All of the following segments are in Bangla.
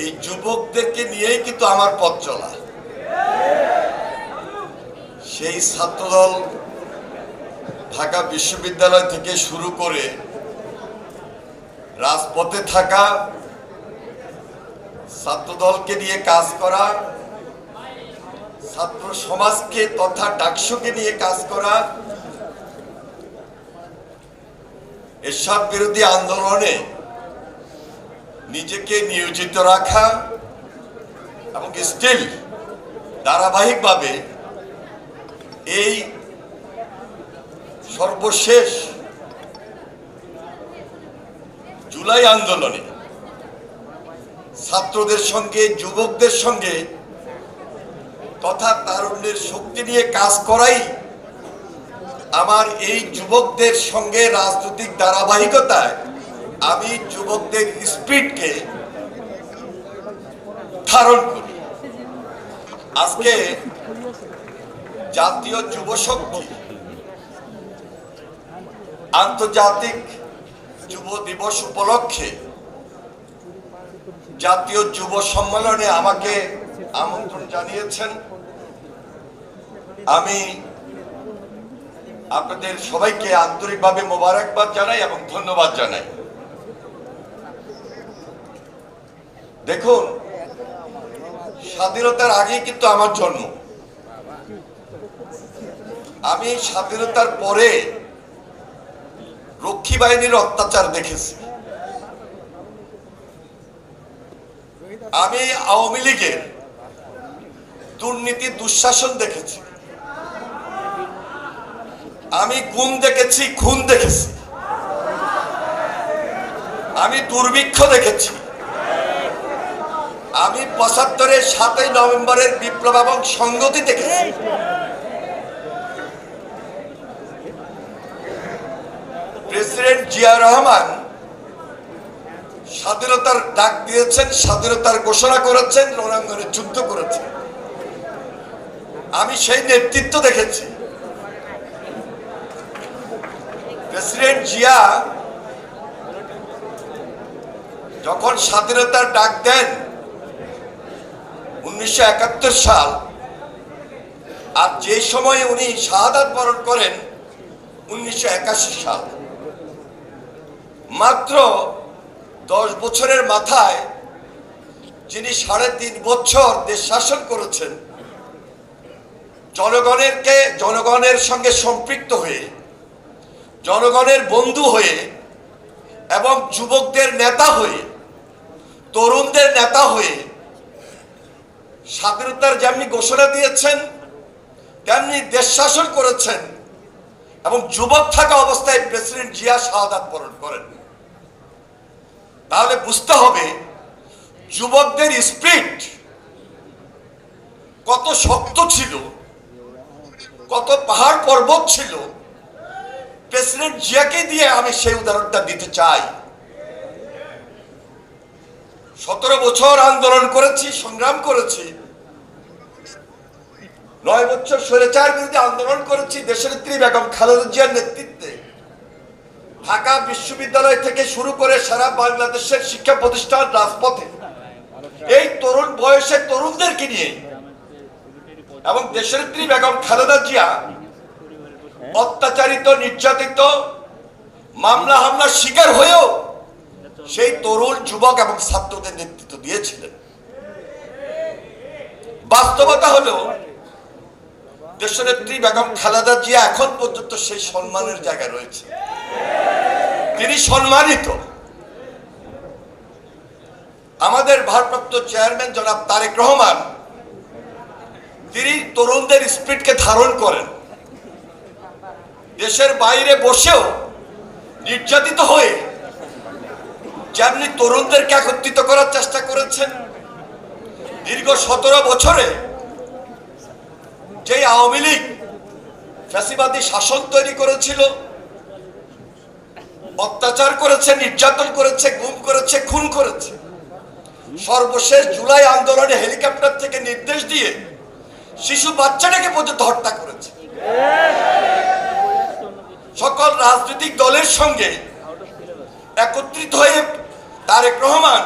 এই যুবকদেরকে নিয়েই কিন্তু আমার পথ চলা। সেই ছাত্রদল ঢাকা বিশ্ববিদ্যালয় থেকে শুরু করে রাজপথে থাকা ছাত্রদলকে নিয়ে কাজ করা, ছাত্র সমাজকে তথা ডাকসুকে নিয়ে কাজ করা, এরশাদ বিরোধী আন্দোলনে নিজেকে নিয়োজিত রাখা এবং স্টিল ধারাবাহিকভাবে এই সর্বশেষ জুলাই আন্দোলনে ছাত্রদের সঙ্গে, যুবকদের সঙ্গে তথা তারুণ্যের শক্তি নিয়ে কাজ করাই আমার এই যুবকদের সঙ্গে রাজনৈতিক ধারাবাহিকতায় আমি যুবকদের স্পিডকে ধারণ করি। আজকে জাতীয় যুব শক্তি আন্তর্জাতিক যুব দিবস উপলক্ষে জাতীয় যুব সম্মেলনে আমাকে আমন্ত্রণ জানিয়েছেন। আমি আপনাদের সবাইকে আন্তরিকভাবে মোবারকবাদ জানাই এবং ধন্যবাদ জানাই। দেখুন, স্বাধীনতার আগেই কিন্তু আমার জন্ম। আমি স্বাধীনতার পরে রক্ষী বাহিনীর অত্যাচার দেখেছি। আমি আওয়ামী লীগের দুর্নীতি, দুঃশাসন দেখেছি। আমি গুম দেখেছি, খুন দেখেছি। আমি দুর্ভিক্ষ দেখেছি। আমি পঁচাত্তরের সাতই নভেম্বরের বিপ্লব এবং সংগতি দেখেছি। প্রেসিডেন্ট জিয়া রহমান স্বাধীনতার ডাক দিয়েছেন, স্বাধীনতার ঘোষণা করেছেন, রণাঙ্গনে যুদ্ধ করেছেন। আমি সেই নেতৃত্ব দেখেছি। প্রেসিডেন্ট জিয়া যখন স্বাধীনতার ডাক দেন উনিশশো একাত্তর সাল আর যে সময়ে উনি শাহাদাত বরণ করেন, উনিশশো একাশি সাল। মাত্র দশ বছরের মাথায় যিনি সাড়ে তিন বছর দেশ শাসন করেছেন, জনগণেরকে জনগণের সঙ্গে সম্পৃক্ত হয়ে, জনগণের বন্ধু হয়ে এবং যুবকদের নেতা হয়ে, তরুণদের নেতা হয়ে স্বাধীনতার যেমনি ঘোষণা দিয়েছেন, তেমনি দেশ শাসন করেছেন এবং যুবক থাকা অবস্থায় প্রেসিডেন্ট জিয়া শাহাদাত বরণ করেন। তাহলে বুঝতে হবে, যুবকদের স্পিরিট কত শক্ত ছিল, কত পাহাড় পর্বত ছিল। প্রেসিডেন্ট জিয়াকে দিয়ে আমি সেই উদাহরণটা দিতে চাই। সতেরো বছর আন্দোলন করেছি, সংগ্রাম করেছি। নয় বছর স্বৈরাচার বিরুদ্ধে আন্দোলন করেছি দেশনেত্রী বেগম খালেদা জিয়ার নেতৃত্বে। ঢাকা বিশ্ববিদ্যালয় থেকে শুরু করে সারা বাংলাদেশের শিক্ষা প্রতিষ্ঠান রাজপথে। এই তরুণ বয়সের তরুণদেরকে নিয়ে এবং দেশনেত্রী বেগম খালেদা জিয়া অত্যাচারিত, নির্যাতিত, মামলা হামলার শিকার হয়েও সেই তরুণ যুবক এবং ছাত্রদের নেতৃত্ব দিয়েছিলেন। বাস্তবতা হলো, দেশনেত্রী বেগম খালেদা জিয়া এখন পর্যন্ত সেই সম্মানের জায়গায় রয়েছে। তিনি সম্মানিত। আমাদের ভারপ্রাপ্ত চেয়ারম্যান জনাব তারেক রহমান, তিনি তরুণদের স্পিডকে ধারণ করেন। দেশের বাইরে বসেও নির্যাতিত হয়ে যেমনি তরুণদেরকে একত্রিত করার চেষ্টা করেছেন, দীর্ঘ সতেরো বছরে যে আওয়ামী লীগ ফ্যাসিবাদী শাসন তৈরি করেছিল, অত্যাচার করেছে, নির্যাতন করেছে, গুম করেছে, খুন করেছে, সর্বশেষ জুলাই আন্দোলনে হেলিকপ্টার থেকে নির্দেশ দিয়ে শিশু বাচ্চাটাকে পর্যন্ত হত্যা করেছে। সকল রাজনৈতিক দলের সঙ্গে একত্রিত হয়ে তারেক রহমান,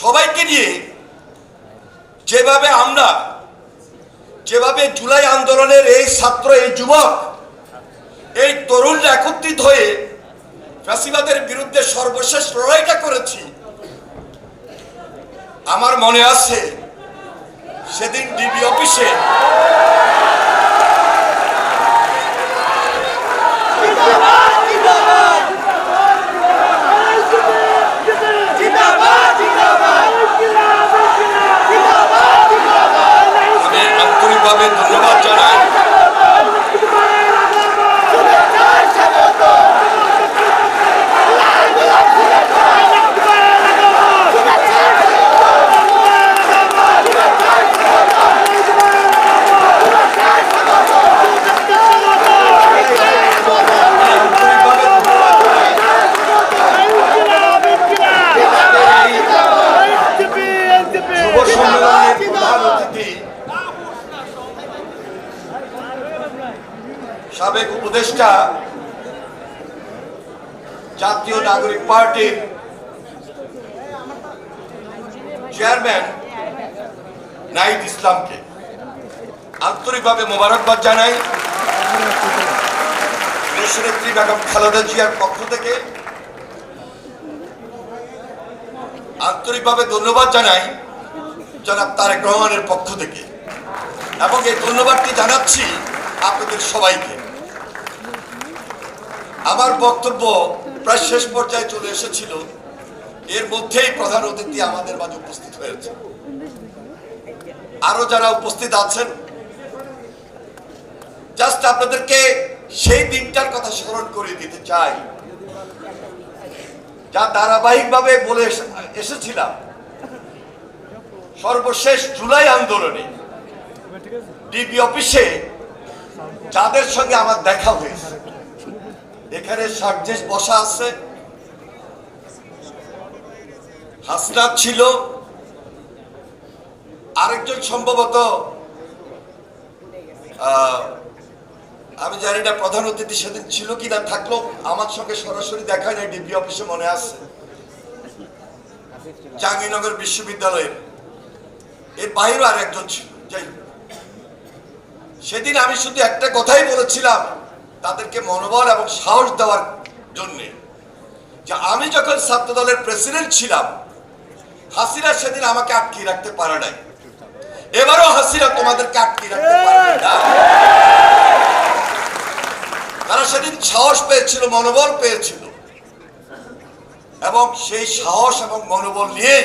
সবাইকে নিয়ে যেভাবে আমরা, যেভাবে জুলাই আন্দোলনের এই ছাত্র, এই যুবক, এই তরুণরা একত্রিত হয়ে ফ্যাসিবাদের বিরুদ্ধে সর্বশেষ লড়াইটা করেছি, আমার মনে আছে সেদিন ডিবি অফিসে আমি আন্তরিকভাবে ধন্যবাদ জানাই আন্তরিকভাবে ধন্যবাদ জানাই যুব সম্মেলনের প্রধান অতিথি সাবেক উপদেষ্টা জাতীয় নাগরিক পার্টির চেয়ারম্যান নাইদ ইসলামকে। আন্তরিকভাবে মোবারকবাদ জানাই। দেশনেত্রী বেগম খালেদা জিয়ার পক্ষ থেকে। আন্তরিকভাবে ধন্যবাদ জানাই জনাব তারেক রহমানের পক্ষ থেকে। এবং এই ধন্যবাদটি জানাচ্ছি আপনাদের সবাইকে। আমার বক্তব্য প্রায় শেষ পর্যায়ে চলে এসেছিল। এর মধ্যেই প্রধান অতিথি আমাদের মাঝে উপস্থিত হয়েছে। আরও যারা উপস্থিত আছেন জাস্ট আপনাদেরকে সেই দিনটার কথা স্মরণ করে দিতে চাই। যা ধারাবাহিকভাবে বলে এসে- এসেছিলাম। সর্বশেষ জুলাই আন্দোলনে ডিবি অফিসে যাদের সঙ্গে আমার দেখা হয়েছে। এখানে সার্জেস বসা আছে। হাসনাত ছিল। আরেকজন সম্ভবত আমি জানি না প্রধান অতিথি সেদিন ছিল কি না থাকল আমার সঙ্গে সরাসরি দেখা নাই ডিবি অফিসে মনে আছে। জাহাঙ্গীরনগর বিশ্ববিদ্যালয়ের। এর বাইরেও আর একজন ছিল। যাই সেদিন আমি শুধু একটা কথাই বলেছিলাম তাদেরকে মনোবল এবং সাহস দেওয়ার জন্য যে আমি যখন ছাত্র দলের প্রেসিডেন্ট ছিলাম, হাসিনা সেদিন আমাকে আটকে রাখতে পারে নাই। এবারও হাসিনা তোমাদেরকে আটকে রাখতে পারবে না তারা সেদিন সাহস পেয়েছিল, মনোবল পেয়েছিল। এবং সেই সাহস এবং মনোবল নিয়ে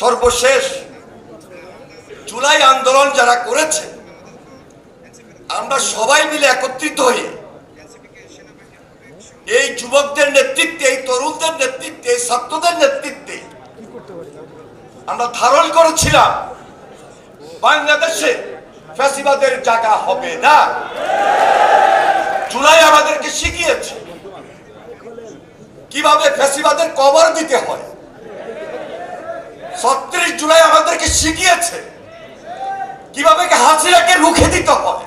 সর্বশেষ জুলাই আন্দোলন যারা করেছে আমরা সবাই মিলে একত্রিত হয়ে এই যুবকদের নেতৃত্বে, এই তরুণদের নেতৃত্বে, এই ছাত্রদের নেতৃত্বে আমরা ধারণ করেছিলাম, বাংলাদেশে ফ্যাসিবাদের জায়গা হবে না। জুলাই আমাদেরকে শিখিয়েছে কীভাবে ফ্যাসিবাদের কবর দিতে হয়। ছত্রিশ জুলাই আমাদেরকে শিখিয়েছে কীভাবে হাসিনাকে রুখে দিতে হয়।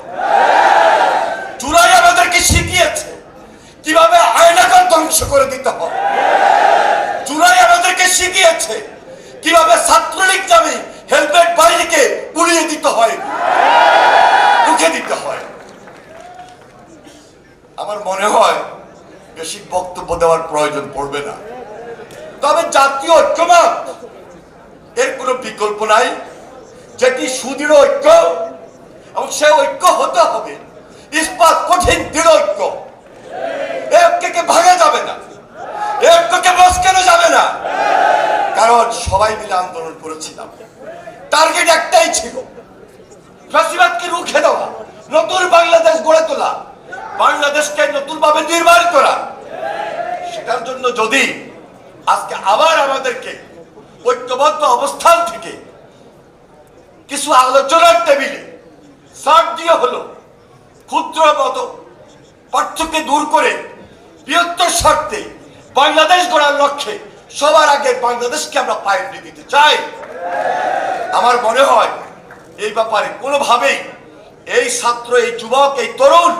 জুলাই আমাদেরকে শিখিয়েছে কীভাবে আয়নাঘর ধ্বংস করে দিতে হয়। জুলাই আমাদেরকে শিখিয়েছে কীভাবে ছাত্রলীগ নামে হেলমেট বাহিনীকে উড়িয়ে দিতে হয়, রুখে দিতে হয়। আমার মনে হয় বেশি বক্তব্য দেওয়ার প্রয়োজন পড়বে না। তবে জাতীয় ঐক্যমত, এর কোনো বিকল্প নাই। যেটি সুদৃঢ় ঐক্য এবং সে ঐক্য হতে হবে। ইস্পাত কঠিন, দৃঢ় ঐক্য। ঐক্যকে ভাঙা যাবে না। ঐক্যকে মস্কানো যাবে না। কারণ সবাই মিলে আন্দোলন করেছিলাম। টার্গেট একটাই ছিল। ফ্যাসিবাদকে রুখে দেওয়া, নতুন বাংলাদেশ গড়ে তোলা, বাংলাদেশকে নতুন ভাবে নির্মাণ করা। সেটার জন্য যদি আজকে আবার আমাদেরকে ঐক্যবদ্ধ অবস্থান থেকে কিছু আলোচনার টেবিলে সার দিয়ে হলো পার্থক্য দূর করে বৃহত্তর স্বার্থে বাংলাদেশ গড়ার লক্ষ্যে সবার আগে বাংলাদেশকে আমরা দিতে চাই। আমার মনে হয় এই ব্যাপারে কোনোভাবেই এই ছাত্র, এই যুবক, এই তরুণ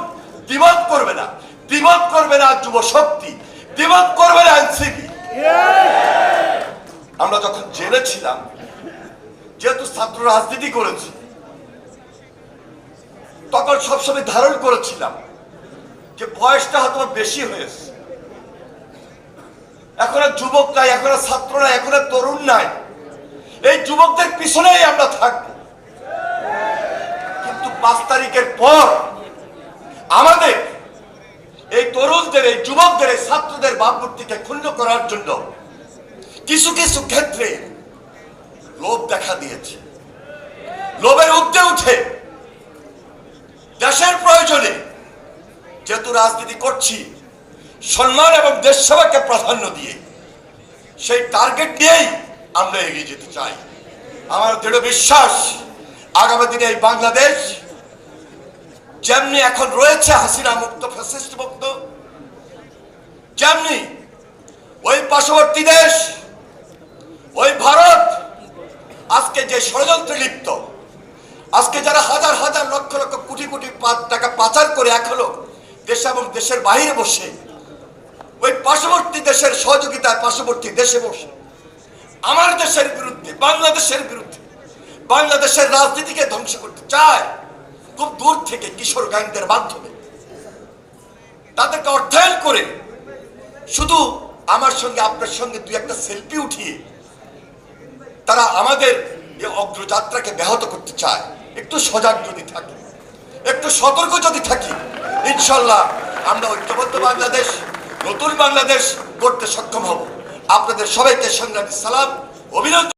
দ্বিমত করবে না। দ্বিমত করবে না যুব শক্তি, দ্বিমত করবে না এনসিপি। আমরা যখন জেলে ছিলাম, যেহেতু ছাত্র রাজনীতি করেছি তখন সবসময় ধারণ করেছিলাম যে বয়সটা হয়তো বেশি হয়েছে। এখন আর যুবক নাই, এখন আর ছাত্র নাই, এখন আর তরুণ নাই। এই যুবকদের পিছনেই আমরা থাকব। কিন্তু পাঁচ তারিখের পর আমাদের এই তরুণদের, এই যুবকদের, এই ছাত্রদের ভাবমূর্তিকে ক্ষুণ্ণ করার জন্য কিছু কিছু ক্ষেত্রে লোভ দেখা দিয়েছে। লোভের ঊর্ধ্বে উঠে দেশের প্রয়োজনে যেহেতু রাজনীতি করছি, সম্মান এবং দেশ সেবাকে প্রাধান্য দিয়ে সেই টার্গেট নিয়েই আমরা এগিয়ে যেতে চাই। আমার দৃঢ় বিশ্বাস, আগামী দিনে এই বাংলাদেশ যেমনি এখন রয়েছে হাসিনা মুক্ত ফ্যাসিস্ট মুক্ত, যেমনি ওই পার্শ্ববর্তী দেশ, ওই ভারত আজকে যে ষড়যন্ত্রে লিপ্ত আজকে যারা হাজার হাজার লক্ষ লক্ষ কোটি কোটি টাকা পাচার করে এখনও দেশ এবং দেশের বাইরে বসে। ওই পার্শ্ববর্তী দেশের সহযোগিতায় পার্শ্ববর্তী দেশে বসে। আমার দেশের বিরুদ্ধে, বাংলাদেশের বিরুদ্ধে, বাংলাদেশের রাজনীতিকে ধ্বংস করতে চায় খুব দূর থেকে কিশোর গ্যাংদের মাধ্যমে। তাদেরকে অর্থায়ন করে শুধু আমার সঙ্গে, আপনার সঙ্গে দুই একটা সেলফি উঠিয়ে তারা আমাদের এই অগ্রযাত্রাকে ব্যাহত করতে চায়। একটু সজাগ যদি থাকি, একটু সতর্ক যদি থাকি, ইনশাল্লাহ আমরা ঐক্যবদ্ধ বাংলাদেশ, নতুন বাংলাদেশ করতে সক্ষম হব। আপনাদের সবাইকে সংগ্রামী সালাম, অভিনন্দন।